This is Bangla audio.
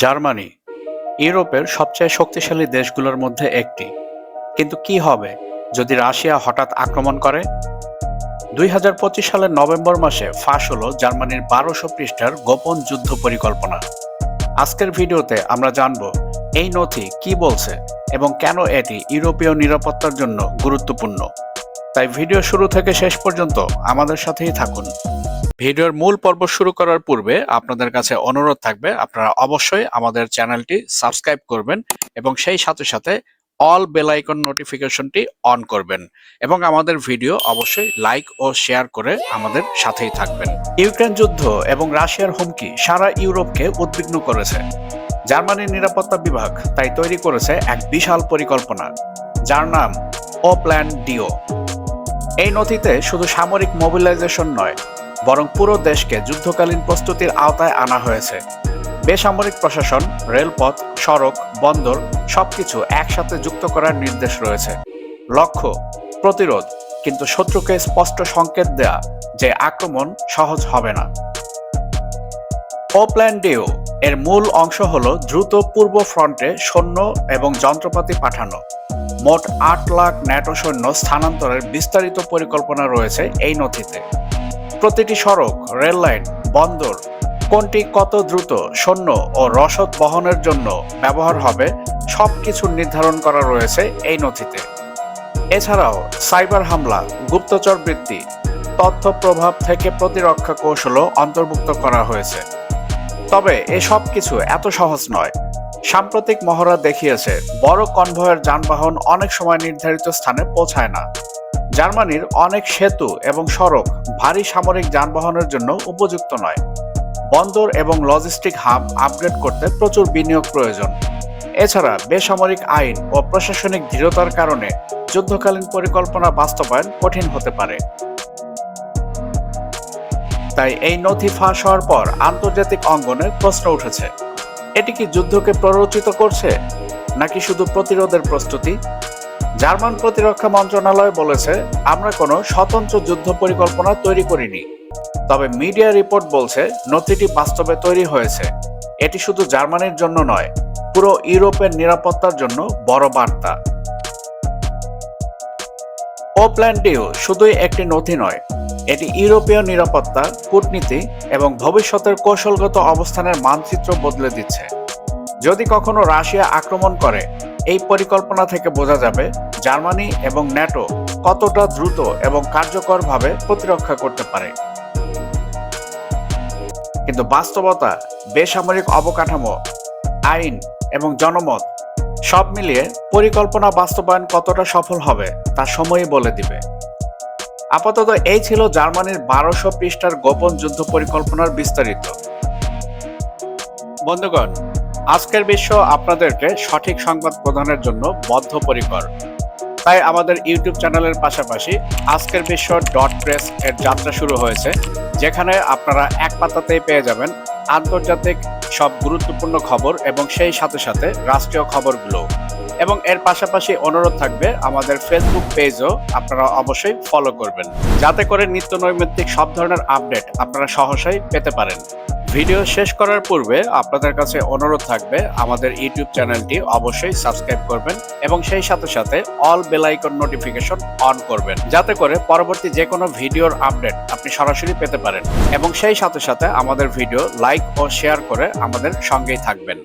জার্মানি, ইউরোপের সবচেয়ে শক্তিশালী দেশগুলোর মধ্যে একটি। কিন্তু কি হবে যদি রাশিয়া হঠাৎ আক্রমণ করে? দুই হাজার পঁচিশ সালের নভেম্বর মাসে ফাঁস হলো জার্মানির বারোশো পৃষ্ঠার গোপন যুদ্ধ পরিকল্পনা। আজকের ভিডিওতে আমরা জানব এই নথি কি বলছে এবং কেন এটি ইউরোপীয় নিরাপত্তার জন্য গুরুত্বপূর্ণ। তাই ভিডিও শুরু থেকে শেষ পর্যন্ত আমাদের সাথেই থাকুন। ভিডিওর মূল পর্ব শুরু করার পূর্বে আপনাদের কাছে অনুরোধ থাকবে, আপনারা অবশ্যই আমাদের চ্যানেলটি সাবস্ক্রাইব করবেন এবং সেই সাথে সাথে অল বেল আইকন নোটিফিকেশনটি অন করবেন এবং আমাদের ভিডিও অবশ্যই লাইক ও শেয়ার করে আমাদের সাথেই থাকবেন। ইউক্রেন যুদ্ধ এবং রাশিয়ার হুমকি সারা ইউরোপকে উদ্বিগ্ন করেছে। জার্মানির নিরাপত্তা বিভাগ তাই তৈরি করেছে এক বিশাল পরিকল্পনা, যার নাম ও প্ল্যান ডিও এই নথিতে শুধু সামরিক মোবিলাইজেশন নয়, বরং পুরো দেশকে যুদ্ধকালীন প্রস্তুতির আওতায় আনা হয়েছে। বেসামরিক প্রশাসন, রেলপথ, সড়ক, বন্দর সবকিছু একসাথে যুক্ত করার নির্দেশ রয়েছে। লক্ষ্য, প্রতিরোধ, কিন্তু শত্রুকে স্পষ্ট সংকেত দেয়া যে আক্রমণ সহজ হবে না। ও প্ল্যান ডেও এর মূল অংশ হল দ্রুত পূর্ব ফ্রন্টে সৈন্য এবং যন্ত্রপাতি পাঠানো। মোট আট লাখ ন্যাটো সৈন্য স্থানান্তরের বিস্তারিত পরিকল্পনা রয়েছে এই নথিতে। প্রতিটি সড়ক, রেল লাইন, বন্দর, কোনটি কত দ্রুত সৈন্য ও রসদ বহনের জন্য ব্যবহার হবে সব কিছু নির্ধারণ করা রয়েছে এই নথিতে। এছাড়াও সাইবার হামলা, গুপ্তচর বৃত্তি, তথ্য প্রভাব থেকে প্রতিরক্ষা কৌশলও অন্তর্ভুক্ত করা হয়েছে। তবে এসব কিছু এত সহজ নয়। সাম্প্রতিক মহড়া দেখিয়েছে, বড় কনভয়ের যানবাহন অনেক সময় নির্ধারিত স্থানে পৌঁছায় না। জার্মানির অনেক সেতু এবং সড়ক ভারী সামরিক যানবাহনের জন্য উপযুক্ত নয়। বন্দর এবং লজিস্টিক হাব আপগ্রেড করতে প্রচুর বিনিয়োগ প্রয়োজন। এছাড়া বেসামরিক আইন ও প্রশাসনিক দৃঢ়তার কারণে যুদ্ধকালীন পরিকল্পনা বাস্তবায়ন কঠিন হতে পারে। তাই এই নথি ফাঁস হওয়ার পর আন্তর্জাতিক অঙ্গনে প্রশ্ন উঠেছে। এটি কি যুদ্ধকে প্ররোচিত করছে? নাকি শুধু প্রতিরোধের প্রস্তুতি? জার্মান প্রতিরক্ষা মন্ত্রণালয় বলেছে, আমরা কোনো স্বতন্ত্র যুদ্ধ পরিকল্পনা তৈরি করিনি। তবে মিডিয়া রিপোর্ট বলছে, নথিটি বাস্তবে তৈরি হয়েছে। এটি শুধু জার্মানির জন্য নয়, পুরো ইউরোপের নিরাপত্তার জন্য বড় বার্তা। ও প্ল্যান ডিও শুধুই একটি নথি নয় এটি ইউরোপীয় নিরাপত্তা, কূটনীতি এবং ভবিষ্যতের কৌশলগত অবস্থানের মানচিত্র বদলে দিচ্ছে। যদি কখনো রাশিয়া আক্রমণ করে, এই পরিকল্পনা থেকে বোঝা যাবে জার্মানি এবং ন্যাটো কতটা দ্রুত এবং কার্যকরভাবে প্রতিরক্ষা করতে পারে। কিন্তু বাস্তবতা, বেসামরিক অবকাঠামো, আইন এবং জনমত সব মিলিয়ে পরিকল্পনা বাস্তবায়ন কতটা সফল হবে তা সময়ই বলে দিবে। আপাতত এই ছিল জার্মানির বারোশো পৃষ্ঠার গোপন যুদ্ধ পরিকল্পনার বিস্তারিত। বন্ধুগণ, আজকের বিশ্ব আপনাদেরকে সঠিক সংবাদ প্রদানের জন্য বদ্ধপরিকর। তাই আমাদের ইউটিউব চ্যানেলের পাশাপাশি আজকের বিশ্ব ডট প্রেস এর যাত্রা শুরু হয়েছে, যেখানে আপনারা এক পাতাতেই পেয়ে যাবেন আন্তর্জাতিক সব গুরুত্বপূর্ণ খবর এবং সেই সাথে সাথে রাষ্ট্রীয় খবরগুলো এবং এর পাশাপাশি অনুরোধ থাকবে আমাদের ফেসবুক পেজও আপনারা অবশ্যই ফলো করবেন। যাতে করে নিত্য নৈমিত্তিক সব ধরনের আপডেট আপনারা সহসাই পেতে পারেন। ভিডিও শেষ করার পূর্বে আপনাদের কাছে অনুরোধ থাকবে, আমাদের ইউটিউব চ্যানেলটি অবশ্যই সাবস্ক্রাইব করবেন এবং সেই সাথে সাথে all bell icon notification on করবেন। যাতে করে পরবর্তী যে কোনো ভিডিওর আপডেট আপনি সরাসরি পেতে পারেন এবং সেই সাথে সাথে আমাদের ভিডিও লাইক ও শেয়ার করে আমাদের সঙ্গেই থাকবেন।